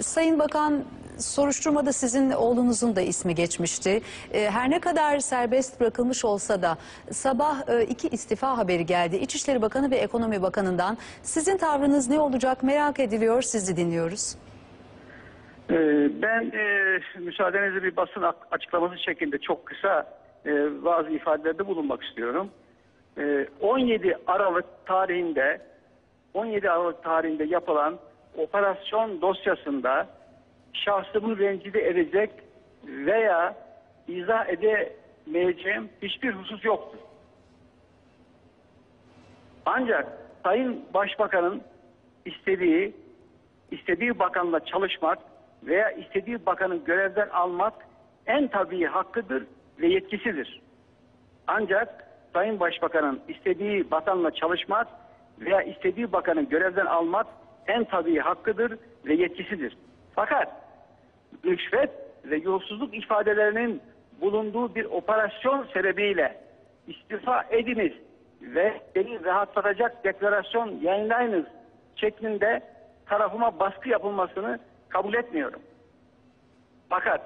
Sayın Bakan soruşturmada sizin oğlunuzun da ismi geçmişti. Ee, Her ne kadar serbest bırakılmış olsa da sabah e, iki istifa haberi geldi. İçişleri Bakanı ve Ekonomi Bakanı'ndan. Sizin tavrınız ne olacak merak ediliyor. Sizi dinliyoruz. Ee, Ben e, müsaadenizle bir basın açıklaması şeklinde çok kısa e, bazı ifadelerde bulunmak istiyorum. E, 17 Aralık tarihinde 17 Aralık tarihinde yapılan operasyon dosyasında şahsımı rencide edecek veya izah edemeyeceğim hiçbir husus yoktur. Ancak Sayın Başbakan'ın istediği istediği bakanla çalışmak veya istediği bakanı görevden almak en tabii hakkıdır ve yetkisidir. Ancak Sayın Başbakan'ın istediği bakanla çalışmak veya istediği bakanı görevden almak en tabii hakkıdır ve yetkisidir. Fakat rüşvet ve yolsuzluk ifadelerinin bulunduğu bir operasyon sebebiyle istifa ediniz ve beni rahatlatacak deklarasyon yayınlayınız şeklinde tarafıma baskı yapılmasını kabul etmiyorum. Fakat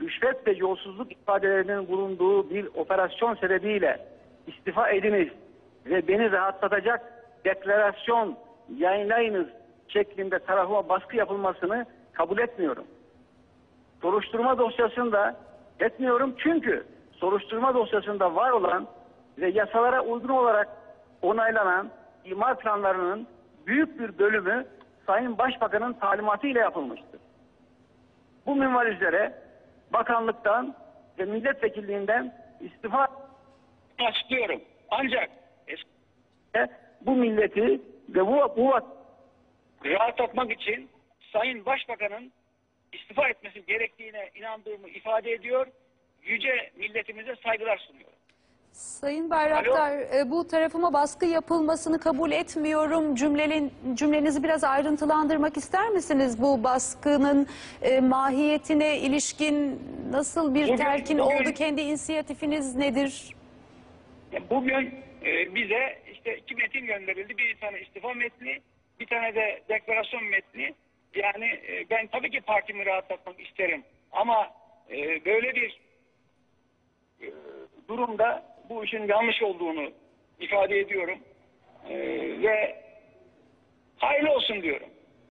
rüşvet ve yolsuzluk ifadelerinin bulunduğu bir operasyon sebebiyle istifa ediniz ve beni rahatlatacak deklarasyon yayınlayınız şeklinde tarafıma baskı yapılmasını kabul etmiyorum. Soruşturma dosyasında etmiyorum çünkü soruşturma dosyasında var olan ve yasalara uygun olarak onaylanan imar planlarının büyük bir bölümü Sayın Başbakan'ın talimatı ile yapılmıştır. Bu minval üzere bakanlıktan ve milletvekilliğinden istifa açıklıyorum. Ancak bu milleti ve bu, bu rahatlatmak için Sayın Başbakan'ın istifa etmesi gerektiğine inandığımı ifade ediyor. Yüce milletimize saygılar sunuyorum. Sayın Bayraktar e, bu tarafıma baskı yapılmasını kabul etmiyorum. Cümlenin, cümlenizi biraz ayrıntılandırmak ister misiniz? Bu baskının e, mahiyetine ilişkin nasıl bir Bugün- telkin bugün- oldu? Kendi inisiyatifiniz nedir? Bugün e, bize işte iki metin gönderildi. Bir tane istifa metni, bir tane de deklarasyon metni. Yani e, ben tabii ki partimi rahatlatmak isterim. Ama e, böyle bir e, durumda bu işin yanlış olduğunu ifade ediyorum. Ve hayırlı olsun diyorum.